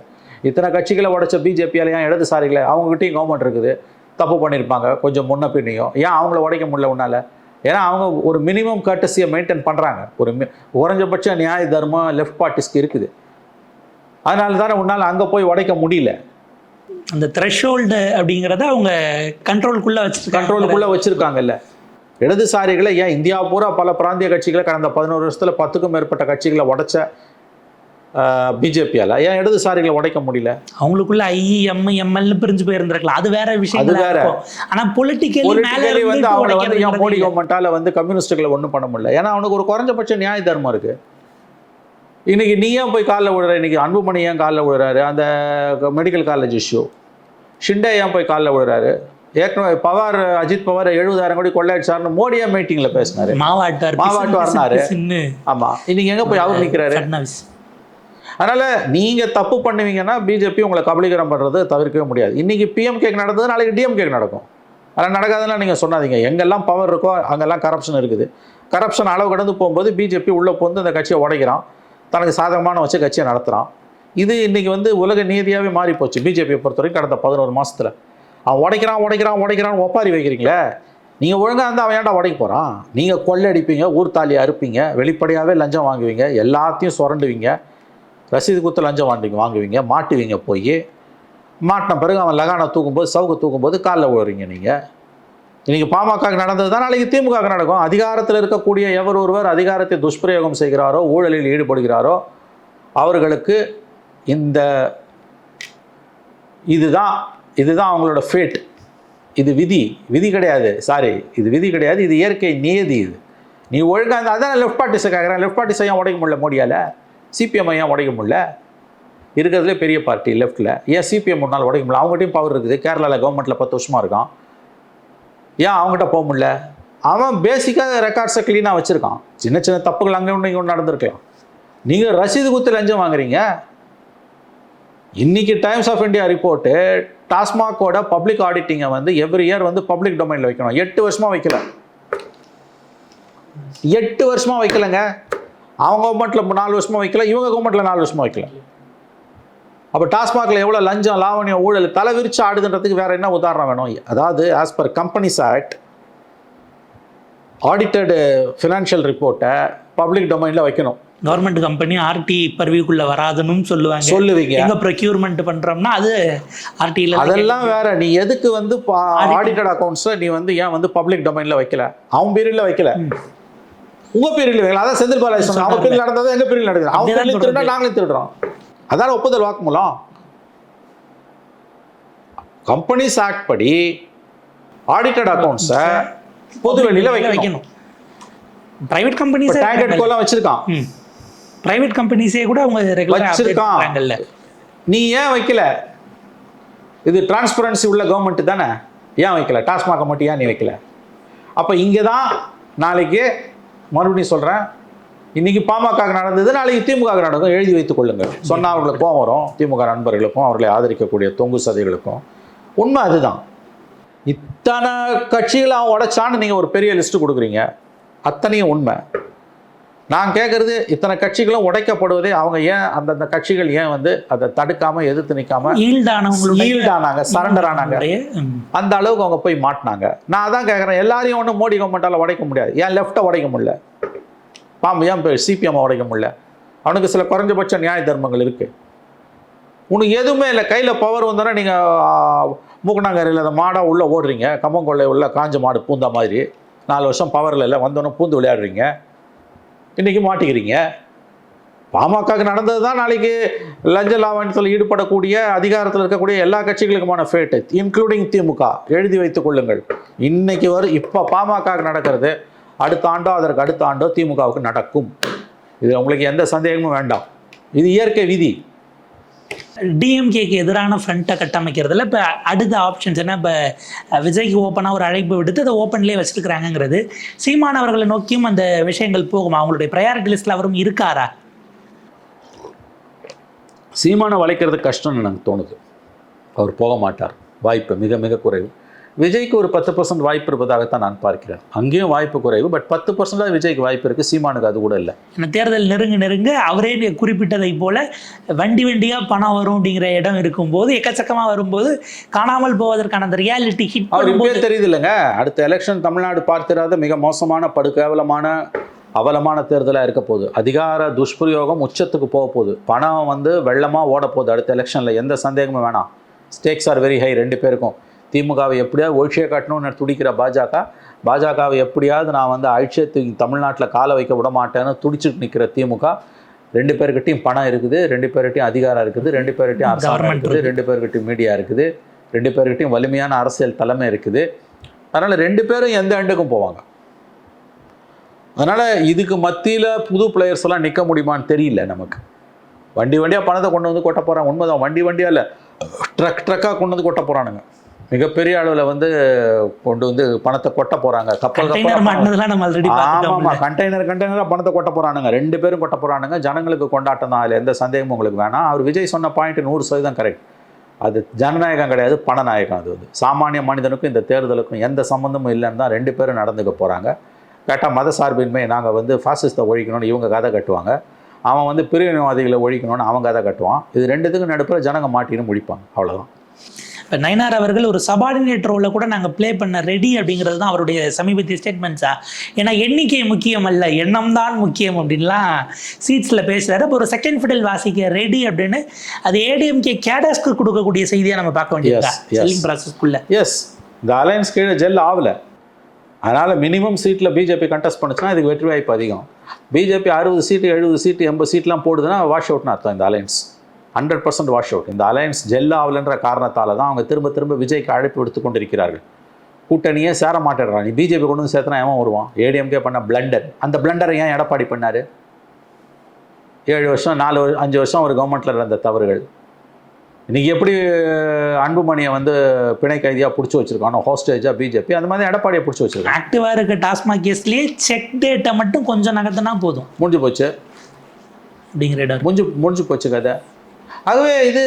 இத்தனை கட்சிகளை உடைச்ச பிஜேபியால் ஏன் இடதுசாரிகளை அவங்ககிட்டயும் கவர்மெண்ட் இருக்குது? தப்பு பண்ணியிருப்பாங்க கொஞ்சம் முன்ன பின்னையும் ஏன் அவங்கள உடைக்க முடியல உன்னால்? ஏன்னா அவங்க ஒரு மினிமம் கட்டசியை மெயின்டைன் பண்ணுறாங்க ஒரு குறைஞ்சபட்ச நியாய தர்மம் லெஃப்ட் பார்ட்டிஸ்க்கு இருக்குது. அதனால தானே உன்னால் அங்கே போய் உடைக்க முடியல. அந்த த்ரெஷோல்டு அப்படிங்கிறத அவங்க கண்ட்ரோலுக்குள்ள வச்சிருக்காங்க. கண்ட்ரோலுக்குள்ளே வச்சுருக்காங்கல்ல. இடதுசாரிகளை ஏன் இந்தியா பூரா பல பிராந்திய கட்சிகளை கடந்த பதினோரு வருஷத்தில் பத்துக்கும் மேற்பட்ட கட்சிகளை உடைச்ச பிஜேபியால். ஏன் இடதுசாரிகளை உடைக்க முடியல? அவங்களுக்குள்ள ஐஎம் எம்எல்னு பிரிஞ்சு போயிருந்திருக்கலாம். அது வேற விஷயம் அது வேற. இருக்கும். ஆனா பொலிட்டிக்கலி வந்து அவங்கள வந்து ஏன் மோடி கவர்மெண்ட்டால் வந்து கம்யூனிஸ்ட்டுகளை ஒன்றும் பண்ண முடியல. ஏன்னா அவனுக்கு ஒரு குறைஞ்சபட்ச நியாய தர்மம் இருக்கு. இன்னைக்கு நீ ஏன் போய் காலில் விழுற? இன்னைக்கு அன்புமணி ஏன் காலில் விழுறாரு? அந்த மெடிக்கல் காலேஜ் இஷ்யூ ஷிண்டே ஏன் போய் காலில் விழுறாரு? ஏற்கனவே பவார் அஜித் பவார் எழுபதாயிரம் கோடி கொள்ளையடிச்சாருன்னு மோடியே மீட்டிங்கில் பேசினாரு. மாவாட்டார் மாவாட்டு வரனாரு. சின்னு ஆமா. இன்னைக்கு எங்க போய் அவர் ஃபட்னவிஸ் அதனால் நீங்கள் தப்பு பண்ணுவீங்கன்னா பிஜேபி உங்களை கபலீகரம் பண்ணுறது தவிர்க்கவே முடியாது. இன்றைக்கி பிஎம் கேக் நடந்தது நாளைக்கு டிஎம் கேக் நடக்கும். அதெல்லாம் நடக்காதெல்லாம் நீங்கள் சொன்னாதீங்க. எங்கெல்லாம் பவர் இருக்கோ அங்கெல்லாம் கரப்ஷன் இருக்குது. கரப்ஷன் அளவு கடந்து போகும்போது பிஜேபி உள்ளே போந்து அந்த கட்சியை உடைக்கிறான். தனக்கு சாதகமான வச்சு கட்சியை நடத்துகிறான் இது இன்றைக்கி வந்து உலக நீதியாகவே மாறி போச்சு பிஜேபியை பொறுத்த வரைக்கும் கடந்த பதினோரு மாதத்தில் அவன் உடைக்கிறான் உடைக்கிறான் உடைக்கிறான் ஒப்பாரி வைக்கிறீங்களே? நீங்கள் ஒழுங்காக இருந்தால் அவன் ஏன்டா உடைக்க போகிறான் நீங்கள் கொள்ளடிப்பீங்க ஊர் அறுப்பீங்க வெளிப்படையாகவே லஞ்சம் வாங்குவீங்க எல்லாத்தையும் சுரண்டுவீங்க. ரசீது கொடுத்து லஞ்சம் வாண்டிங்க வாங்குவீங்க மாட்டுவீங்க போய் மாட்டின பிறகு அவன் லகானை தூக்கும்போது சவுக்கு தூக்கும்போது காலில் விழுறீங்க நீங்கள் இன்றைக்கி பாமக நடந்தது தான் நாளைக்கு திமுக நடக்கும். அதிகாரத்தில் இருக்கக்கூடிய எவர் ஒருவர் அதிகாரத்தை துஷ்பிரயோகம் செய்கிறாரோ ஊழலில் ஈடுபடுகிறாரோ அவர்களுக்கு இந்த இதுதான் இதுதான் அவங்களோட ஃபேட் இது விதி விதி கிடையாது சாரி இது விதி கிடையாது இது இயற்கை நியதி இது. நீ ஒழுங்காக இருந்தால் அதான் லெஃப்ட் பார்ட்டிஸை கேட்குறேன் லெஃப்ட் பார்ட்டிஸை ஏன் உடைக்க முடியல மோடியால்? சிபிஎம் ஏன் உடைக்க முடியல? இருக்கிறதுலே பெரிய பார்ட்டி லெஃப்ட்டில் ஏன் சிபிஎம் ஒரு நாள் உடைக்க முடியல? அவங்ககிட்டயும் பவர் இருக்குது. கேரளாவில் கவர்மெண்ட்டில் பத்து வருஷமாக இருக்கான். ஏன் அவங்ககிட்ட போக முடியல? அவன் பேசிக்காக ரெக்கார்ட்ஸை க்ளீனாக வச்சுருக்கான். சின்ன சின்ன தப்புகள் அங்கே ஒன்று இங்கே ஒன்று நடந்திருக்கலாம். நீங்கள் ரசீது குத்து லஞ்சம் வாங்குறீங்க. இன்றைக்கி டைம்ஸ் ஆஃப் இந்தியா ரிப்போர்ட்டு டாஸ்மாகோட பப்ளிக் ஆடிட்டிங்கை வந்து எவ்ரி இயர் வந்து பப்ளிக் டொமைனில் வைக்கணும். எட்டு வருஷமாக வைக்கல. எட்டு வருஷமாக வைக்கலங்க. அவங்க கவர்மெண்ட்டில் நாலு வருஷமாக வைக்கல இவங்க கவர்மெண்ட்டில் நாலு வருஷமாக வைக்கல. அப்போ டாஸ்மாகில் எவ்வளோ லஞ்சம் லாவணியம் ஊழல் தலை விரிச்சு ஆடுதுன்றதுக்கு வேற என்ன உதாரணம் வேணும்? அதாவது as per companies act audited financial ரிப்போர்ட்டை பப்ளிக் டொமைனில் வைக்கணும். கவர்மெண்ட் கம்பெனி ஆர்டி பர்விக்குள்ள வராதுன்னு சொல்லுவாங்க. சொல்லுவீங்க. எங்க ப்ரொக்யூர்மெண்ட் பண்றோம்னா அது ஆர்டியில் அதெல்லாம் வேற. நீ எதுக்கு வந்து ஆடிட்டட் அக்கௌண்ட்ஸை நீ வந்து ஏன் வந்து பப்ளிக் டொமைனில் வைக்கல? அவன் பீரியட்ல வைக்கல. உங்க வைக்கல அதான் செந்தில் பாலாஜி சொன்னாங்க. அவன் பீரியட் நடந்தது எங்க பீரியட் நடக்குது? அப்படிதான் பீரியட் திருடா நாங்களும் திருடுறோம். அதான் ஒப்புதல் வாக்குமூலம். கம்பெனிஸ் ஆக்ட் படி ஆடிட்டட் அக்கௌண்ட்ஸை பொது வெளியில வைக்கணும். வைக்கணும். பிரைவேட் கம்பெனிஸ் டேங்கட் கோலாம் வச்சிருக்கான். பிரைவேட் கம்பெனிஸே கூட அவங்க ரெகுலரா வச்சிருக்கான். பண்றாங்கல்ல. நீ ஏன் வைக்கல? இது டிரான்ஸ்பரன்சி உள்ள கவர்மெண்ட் தானே? ஏன் வைக்கல? டாஸ்மாக மட்டும் ஏன் நீ வைக்கல? அப்போ இங்கே தான் நாளைக்கு மறுபடியும் சொல்கிறேன் இன்னைக்கு பாமக நடந்தது நாளைக்கு திமுக நடக்கும் எழுதி வைத்துக் கொள்ளுங்கள். சொன்னால் அவர்களுக்கு கோவம் வரும். திமுக நண்பர்களுக்கும் அவர்களை ஆதரிக்கக்கூடிய தொங்கு சதைகளுக்கும். உண்மை அதுதான். இத்தனை கட்சிகளை அவன் உடைச்சான்னு நீங்கள் ஒரு பெரிய லிஸ்ட்டு கொடுக்குறீங்க. அத்தனையும் உண்மை. நான் கேட்குறது இத்தனை கட்சிகளும் உடைக்கப்படுவதே அவங்க ஏன் அந்தந்த கட்சிகள் ஏன் வந்து அதை தடுக்காம எதிர்த்து நிற்காம ஈல்ட் ஆனவங்களுடைய ஈல்ட் ஆனாங்க சரண்டர் ஆனாங்க. அந்த அளவுக்கு அவங்க போய் மாட்டினாங்க. நான் அதான் கேட்குறேன் எல்லாரையும் ஒன்றும் மோடி கவர்மெண்ட்டால் உடைக்க முடியாது. ஏன் லெஃப்ட்டை உடைக்க முடியல? பாம்பு ஏன் சிபிஎம் உடைக்க முடியல? அவனுக்கு சில குறைஞ்சபட்ச நியாய தர்மங்கள் இருக்குது உனக்கு எதுவுமே இல்லை. கையில் பவர் வந்தோன்னா நீங்கள் மூக்கணாங்கரையில் அந்த மாடாக உள்ளே ஓடுறீங்க. கம்மங்கொள்ளை உள்ள காஞ்ச மாடு பூந்தா மாதிரி. நாலு வருஷம் பவரில் இல்லை. வந்தோன்னே பூந்து விளையாடுறீங்க. இன்றைக்கி மாட்டிக்கிறீங்க. பாமகக்கு நடந்தது தான் நாளைக்கு லஞ்ச லாவண்யத்தில் ஈடுபடக்கூடிய அதிகாரத்தில் இருக்கக்கூடிய எல்லா கட்சிகளுக்குமான ஃபேட்டு இன்க்ளூடிங் திமுக. எழுதி வைத்துக் கொள்ளுங்கள். இன்றைக்கி வரும் இப்போ பாமகக்கு நடக்கிறது அடுத்த ஆண்டோ அதற்கு அடுத்த ஆண்டோ திமுகவுக்கு நடக்கும். இது உங்களுக்கு எந்த சந்தேகமும் வேண்டாம். இது இயற்கை விதி. டிஎம்கேக்கு எதிரான ஃப்ரண்ட்டை கட்டமைக்கிறதுல இப்போ அடுத்த ஆப்ஷன்ஸ் என்ன? இப்போ விஜய்க்கு ஓப்பனாக ஒரு அழைப்பு விடுத்து அதை ஓப்பன்லேயே வச்சிருக்கிறாங்கங்கிறது சீமானவர்களை நோக்கியும் அந்த விஷயங்கள் போகுமா? அவங்களுடைய ப்ரையாரிட்டி லிஸ்ட்டில் அவரும் இருக்காரா? சீமானை வளைக்கிறது கஷ்டம்னு எனக்கு தோணுது. அவர் போக மாட்டார். வாய்ப்பு மிக மிக குறைவு. விஜய்க்கு ஒரு பத்து பர்சன்ட் வாய்ப்பு இருப்பதாகத்தான் நான் பார்க்கிறேன். அங்கேயும் வாய்ப்பு குறைவு பட் பத்து பர்சன்டாக விஜய்க்கு வாய்ப்பு இருக்குது சீமானுக்கு அது கூட இல்லை. இந்த தேர்தல் நெருங்க நெருங்க அவரே குறிப்பிட்டதை போல வண்டி வண்டியாக பணம் வரும் அப்படிங்கிற இடம் இருக்கும்போது எக்கச்சக்கமாக வரும்போது காணாமல் போவதற்கான அந்த ரியாலிட்டி ஹிட் அவர் தெரியுது இல்லைங்க அடுத்த எலெக்ஷன் தமிழ்நாடு பார்த்திராத மிக மோசமான படுகேவலமான அவலமான தேர்தலாக இருக்க போகுது. அதிகார துஷ்பிரயோகம் உச்சத்துக்கு போக போகுது. பணம் வந்து வெள்ளமாக ஓட போகுது. அடுத்த எலெக்ஷனில் எந்த சந்தேகமும் வேணாம். ஸ்டேக்ஸ் ஆர் வெரி ஹை ரெண்டு பேருக்கும். திமுகவை எப்படியாவது ஒழிச்சியை கட்டணும்னு துடிக்கிற பாஜக. பாஜகவை எப்படியாவது நான் வந்து அழிச்சத்து தமிழ்நாட்டில் காலை வைக்க விட மாட்டேன்னு துடிச்சிட்டு நிற்கிற திமுக. ரெண்டு பேர்கிட்டையும் பணம் இருக்குது ரெண்டு பேர்கிட்டையும் அதிகாரம் இருக்குது ரெண்டு பேர்கிட்டையும் அரசாங்கம் இருக்குது ரெண்டு பேர்கிட்டையும் மீடியா இருக்குது ரெண்டு பேர்கிட்டையும் வலிமையான அரசியல் தலைமை இருக்குது. அதனால் ரெண்டு பேரும் எந்த எண்டுக்கும் போவாங்க. அதனால் இதுக்கு மத்தியில் புது பிளேயர்ஸ் எல்லாம் நிற்க முடியுமான்னு தெரியல நமக்கு. வண்டி வண்டியாக பணத்தை கொண்டு வந்து கொட்ட போகிறாங்க உண்மைதான் வண்டி வண்டியாக இல்லை ட்ரக் ட்ரக்காக கொண்டு வந்து கொட்ட போகிறானுங்க மிகப்பெரிய அளவில் வந்து கொண்டு வந்து பணத்தை கொட்ட போகிறாங்க கப்பல் ஆமாம் கண்டெய்னர் கண்டெய்னராக பணத்தை கொட்ட போகிறானுங்க ரெண்டு பேரும் கொட்ட போகிறானுங்க ஜனங்களுக்கு கொண்டாட்டம் தான். அதில் எந்த சந்தேகமும் உங்களுக்கு வேணாம். அவர் விஜய் சொன்ன பாயிண்ட் நூறு சதவீதம் கரெக்ட் அது ஜனநாயகம் கிடையாது பணநாயகம் அது வந்து. சாமானிய மனிதனுக்கும் இந்த தேர்தலுக்கும் எந்த சம்மந்தமும் இல்லைன்னு தான் ரெண்டு பேரும் நடந்துக்க போகிறாங்க கேட்டால் மத சார்பின்மை நாங்கள் வந்து ஃபாசிஸ்ட்டை ஒழிக்கணும்னு இவங்க கதை கட்டுவாங்க. அவன் வந்து பிரிவினைவாதிகளை ஒழிக்கணும்னு அவன் கதை கட்டுவான். இது ரெண்டுத்துக்கும் நடுப்புற ஜனங்க மாட்டின்னு முடிப்பாங்க. அவ்வளோதான் இப்போ நயனார் அவர்கள் ஒரு சபார்டினேட் ரோலை கூட நாங்கள் ப்ளே பண்ண ரெடி அப்படிங்கிறது தான் அவருடைய சமீபத்திய ஸ்டேட்மெண்ட்ஸா ஏன்னா எண்ணிக்கை முக்கியம் அல்ல எண்ணம் தான் முக்கியம் அப்படின்லாம் சீட்ஸில் பேசுகிறாரு இப்போ ஒரு செகண்ட் ஃபிடல் வாசிக்க ரெடி அப்படின்னு அது ஏடிஎம்கே கேடஸ்க்கு கொடுக்கக்கூடிய செய்தியாக நம்ம பார்க்க வேண்டியதா. செல்லிங் ப்ராசஸ்க்குள்ள எஸ் இந்த அலையன்ஸ் கீழே ஜெல் ஆகல. அதனால் மினிமம் சீட்டில் பிஜேபி கண்டெஸ்ட் பண்ணுச்சுன்னா இதுக்கு வெற்றி வாய்ப்பு அதிகம். பிஜேபி அறுபது சீட்டு எழுபது சீட்டு எண்பது சீட்லாம் போடுதுன்னா வாஷ் அவுட்னு அர்த்தம் இந்த alliance hundred percent wash out இந்த அலையன்ஸ் ஜெல் ஆகலைன்ற காரணத்தால் தான் அவங்க திரும்ப திரும்ப விஜய்க்கு அழைப்பு விடுத்து கொண்டிருக்கிறார்கள். கூட்டணியே சேர மாட்டேறான் நீ பிஜேபி கொண்டு வந்து சேர்த்தனா எவன் வருவான்? ஏடிஎம்கே பண்ண பிளண்டர் அந்த பிளண்டரை ஏன் எடப்பாடி பண்ணார்? ஏழு வருஷம் நாலு வருஷம் அஞ்சு வருஷம் ஒரு கவர்மெண்ட்டில் இருந்த தவறுகள். இன்னைக்கு எப்படி அன்புமணியை வந்து பிணை கைதியாக பிடிச்சி வச்சிருக்கானோ? ஹோஸ்டேஜாக பிஜேபி அந்த மாதிரி எடப்பாடியை பிடிச்சி வச்சிருக்கான். ஆக்டிவாக இருக்க டாஸ்மாக் கேஸ்லேயே செக் டேட்டை மட்டும் கொஞ்சம் நகர்த்தினா போதும். முடிஞ்சு போச்சு. அப்படிங்கிற முடிஞ்சு முடிஞ்சு போச்சு கதை. ஆகவே இது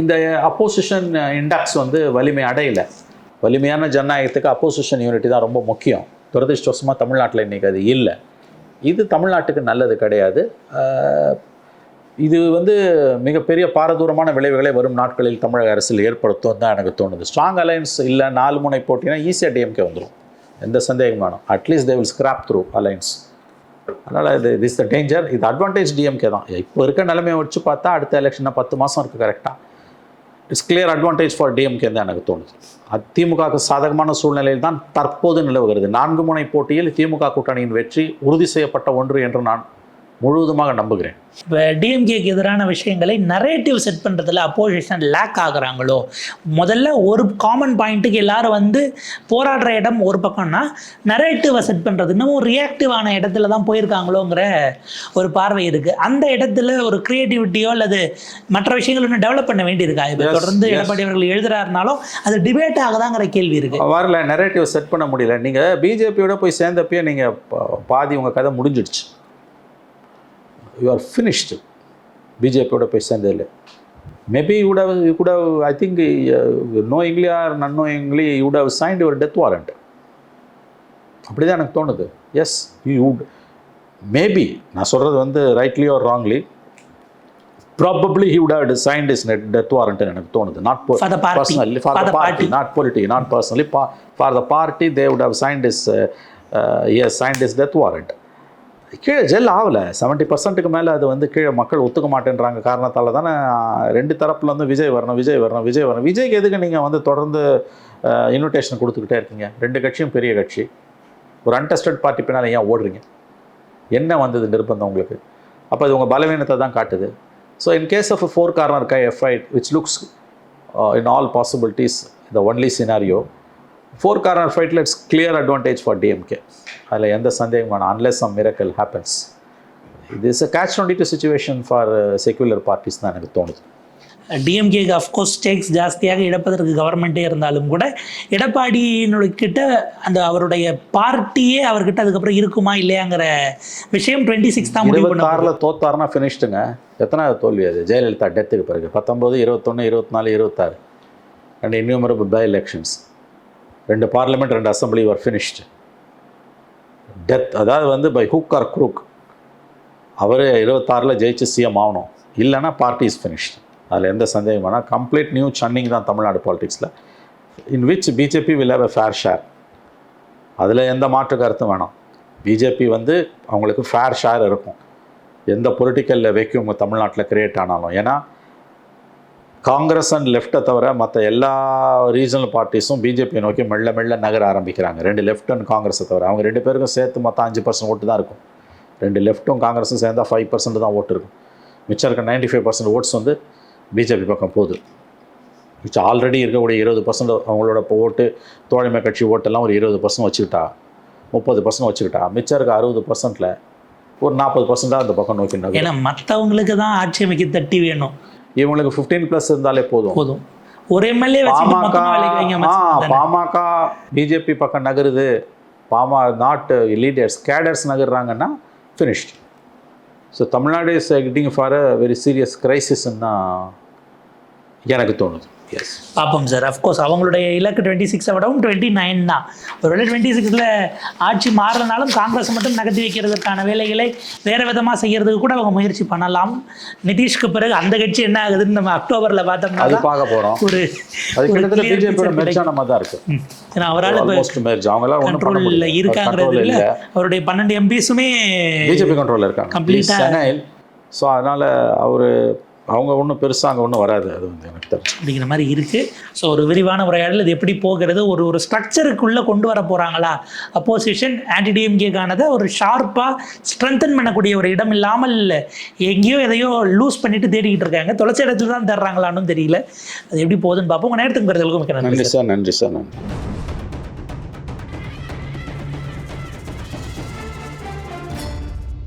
இந்த அப்போசிஷன் இண்டெக்ஸ் வந்து வலிமை அடையலை. வலிமையான ஜனநாயகத்துக்கு அப்போசிஷன் யூனிட்டி தான் ரொம்ப முக்கியம். துரதிருஷ்டவசமாக தமிழ்நாட்டில் இன்றைக்கி அது இல்லை. இது தமிழ்நாட்டுக்கு நல்லது கிடையாது. இது வந்து மிகப்பெரிய பாரதூரமான விளைவுகளை வரும் நாட்களில் தமிழக அரசில் ஏற்படுத்தும் தான் எனக்கு தோணுது. ஸ்ட்ராங் அலையன்ஸ் இல்லை நாலு முனை போட்டினா ஈஸியாக டிஎம்கே வந்துடும் எந்த சந்தேகம் வேணும். At least they will scrap through alliance அதனால் இது திஸ் த டேஞ்சர் இது அட்வான்டேஜ் டிஎம்கே தான். இப்போ இருக்க நிலைமையை வச்சு பார்த்தா அடுத்த எலெக்ஷனாக பத்து மாதம் இருக்குது கரெக்டாக it's clear advantage for DMK தான் எனக்கு தோணுது. அது திமுகவுக்கு சாதகமான சூழ்நிலையில் தான் தற்போது நிலவுகிறது. நான்கு முனை போட்டியில் திமுக கூட்டணியின் வெற்றி உறுதி செய்யப்பட்ட ஒன்று என்று நான் முழுவதுமாக நம்புகிறேன். இப்போ டிஎம்கேக்கு எதிரான விஷயங்களை நரேட்டிவ் செட் பண்ணுறதுல அப்போசிஷன் லேக் ஆகுறாங்களோ? முதல்ல ஒரு காமன் பாயிண்ட்டுக்கு எல்லாரும் வந்து போராடுற இடம் ஒரு பக்கம்னா நரேட்டிவை செட் பண்ணுறது இன்னமும் ரியாக்டிவான இடத்துல தான் போயிருக்காங்களோங்கிற ஒரு பார்வை இருக்குது அந்த இடத்துல ஒரு க்ரியேட்டிவிட்டியோ அல்லது மற்ற விஷயங்கள் இன்னும் டெவலப் பண்ண வேண்டியிருக்கா? இப்போ தொடர்ந்து. எடப்பாடி அவர்கள் எழுதுறாருனாலும் அது டிபேட் ஆகுதாங்கிற கேள்வி இருக்குது வரல நெரேட்டிவ் செட் பண்ண முடியல. நீங்கள் பிஜேபியோட போய் சேர்ந்தப்பயே நீங்கள் பாதி உங்கள் கதை முடிஞ்சிடுச்சு. யூ ஆர் ஃபினிஷ்டு பிஜேபியோட போய் சேர்ந்ததில்லை maybe you'd have you could have I think knowingly or unknowingly you'd have signed your death warrant அப்படி தான் எனக்கு தோணுது. எஸ் யூ மேபி நான் சொல்கிறது வந்து rightly or wrongly probably he would have signed his net death warrant எனக்கு தோணுது. Not For the party. personally for, For the, the party, party. not political not personally. Pa- for the party they would have கீழே ஜெல் ஆகலை. செவன்ட்டி பர்சன்ட்டுக்கு மேலே அது வந்து கீழே மக்கள் ஒத்துக்க மாட்டேன்றாங்க. காரணத்தால் தானே ரெண்டு தரப்புல வந்து விஜய் வரணும் விஜய் வரணும் விஜய் வரணும். விஜய்க்கு எதுக்கு நீங்கள் வந்து தொடர்ந்து இன்விடேஷன் கொடுத்துக்கிட்டே இருக்கீங்க? ரெண்டு கட்சியும் பெரிய கட்சி. ஒரு அன்டெஸ்டட் பார்ட்டி பின்னால் ஏன் ஓடுறீங்க? என்ன வந்தது நிர்பந்தம் உங்களுக்கு? அப்போ அது உங்கள் பலவீனத்தை தான் காட்டுது. So in case of four corner fight which looks in all possibilities the only scenario four corner ஃபைட்டில் it's clear advantage for DMK அதில் எந்த சந்தேகம் வேணாம். அன்லெஸ் சம் மிரக்கல் ஹேப்பன்ஸ் இது is a catch twenty two situation for secular parties தான் எனக்கு தோணுது. டிஎம்கேக்கு அஃப்கோர்ஸ் ஸ்டேக்ஸ் ஜாஸ்தியாக இழப்பதற்கு கவர்மெண்ட்டே இருந்தாலும் கூட எடப்பாடியினுடைய கிட்ட அந்த அவருடைய பார்ட்டியே அவர்கிட்ட அதுக்கப்புறம் இருக்குமா இல்லையாங்கிற விஷயம் டுவெண்ட்டி சிக்ஸ் தான் முடிவு இருபத்தாறில் தோத்தாருன்னா ஃபினிஷ்டுங்க எத்தனாவது தோல்வி அது? ஜெயலலிதா டெத்துக்கு பிறகு. பத்தொம்போது இருபத்தொன்று இருபத்தி நாலு இருபத்தாறு. அண்ட் இன்யூமரபிள் பை எலெக்ஷன்ஸ் ரெண்டு பார்லிமெண்ட் ரெண்டு அசம்பிளி வர் ஃபினிஷ்டு டெத் அதாவது வந்து பை ஹூக் ஆர் குரூக் அவர் இருபத்தாறில் ஜெயிச்சு சிஎம் ஆகணும். இல்லைன்னா பார்ட்டி இஸ் ஃபினிஷ்டு அதில் எந்த சந்தேகம் வேணால் கம்ப்ளீட் நியூ சன்னிங் தான் Tamil Nadu பாலிடிக்ஸில் in which BJP will have a fair share அதில் எந்த மாற்று கருத்தும் வேணாம். பிஜேபி வந்து அவங்களுக்கு ஃபேர் ஷேர் இருக்கும். எந்த பொலிட்டிக்கல் வெக்யூம் தமிழ்நாட்டில் க்ரியேட் ஆனாலும். ஏன்னா காங்கிரஸ் அண்ட் லெஃப்ட்டை தவிர மற்ற எல்லா ரீஜனல் பார்ட்டிஸும் பிஜேபியை நோக்கி மெல்ல மெல்ல நகர ஆரம்பிக்கிறாங்க. ரெண்டு லெஃப்ட் அண்ட் காங்கிரஸை தவிர. அவங்க ரெண்டு பேருக்கும் சேர்த்து மொத்தம் அஞ்சு பர்சன்ட் ஓட்டு தான் இருக்கும். ரெண்டு லெஃப்ட்டும் காங்கிரஸும் சேர்ந்தா ஃபைவ் பர்சன்ட் தான் ஓட்டு இருக்கும். மிச்சம் இருக்க நைன்டி ஃபைவ் பர்சன்ட் ஓட்ஸ் வந்து பிஜேபி பக்கம் போகுது. மிச்சம் ஆல்ரெடி இருக்கக்கூடிய இருபது பர்சன்ட் அவங்களோட ஓட்டு தோழமை கட்சி ஓட்டெல்லாம் ஒரு இருபது பர்சன்ட் வச்சுக்கிட்டா முப்பது பர்சன்ட் வச்சுக்கிட்டா மிச்சம் இருக்க அறுபது பர்சன்ட்டில் ஒரு நாற்பது பர்சன்ட்டாக அந்த பக்கம் நோக்கி ஏன்னா மற்றவங்களுக்கு தான் ஆட்சி அமைக்க தட்டி வேணும். இவங்களுக்கு ஃபிஃப்டீன் ப்ளஸ் இருந்தாலே போதும். போதும். ஒரு எம்எல்ஏ பாமக. பாமக பிஜேபி பக்கம் நகருது. பாமா not leaders cadres நகர்றாங்கன்னா finished so Tamil Nadu is getting for a very serious கிரைசிஸ்ன்னு தான் எனக்கு தோணுது. பார்ப்போம் சார். அஃப்கோர்ஸ் அவங்களுடைய இலக்கு டுவெண்ட்டி சிக்ஸை விடவும் டுவெண்ட்டி நைன் தான். ஒருவேளை டுவெண்ட்டி சிக்ஸில் ஆட்சி மாறலனாலும் காங்கிரஸ் மட்டும் நகர்த்தி வைக்கிறதுக்கான வேலைகளை வேறு விதமாக செய்யறதுக்கு கூட அவங்க முயற்சி பண்ணலாம். நிதிஷ்க்கு பிறகு அந்த கட்சி என்ன ஆகுதுன்னு நம்ம அக்டோபரில் பார்த்தோம்னா பார்க்க போகிறோம் ஒரு தான் இருக்கு. ஏன்னா அவரால் கண்ட்ரோலில் இருக்காங்கிறது அவருடைய பன்னெண்டு எம்பிஸுமே பிஜேபி கண்ட்ரோலில் இருக்காங்க. சென்னையில் ஸோ அதனால் அவர் அவங்க ஒன்றும் பெருசாக அங்கே ஒன்றும் வராது. அது வந்து எனக்கு தெரிஞ்சு. அப்படிங்கிற மாதிரி இருக்குது ஸோ ஒரு விரிவான உரையாடல் இது எப்படி போகிறது? ஒரு ஒரு ஸ்ட்ரக்சருக்குள்ளே கொண்டு வர போகிறாங்களா அப்போசிஷன் ஆன்டி டிஎம்கேக்கானதை ஒரு ஷார்ப்பாக ஸ்ட்ரென்தன் பண்ணக்கூடிய ஒரு இடம் இல்லாமல் எங்கேயோ எதையோ லூஸ் பண்ணிட்டு தேடிக்கிட்டு இருக்காங்க. தொலைச்ச இடத்துல தான் தர்றாங்களான்னு தெரியல. அது எப்படி போகுதுன்னு பார்ப்போம். உங்கள் நேரத்துக்கு நன்றி நன்றி சார் நன்றி சார் நன்றி.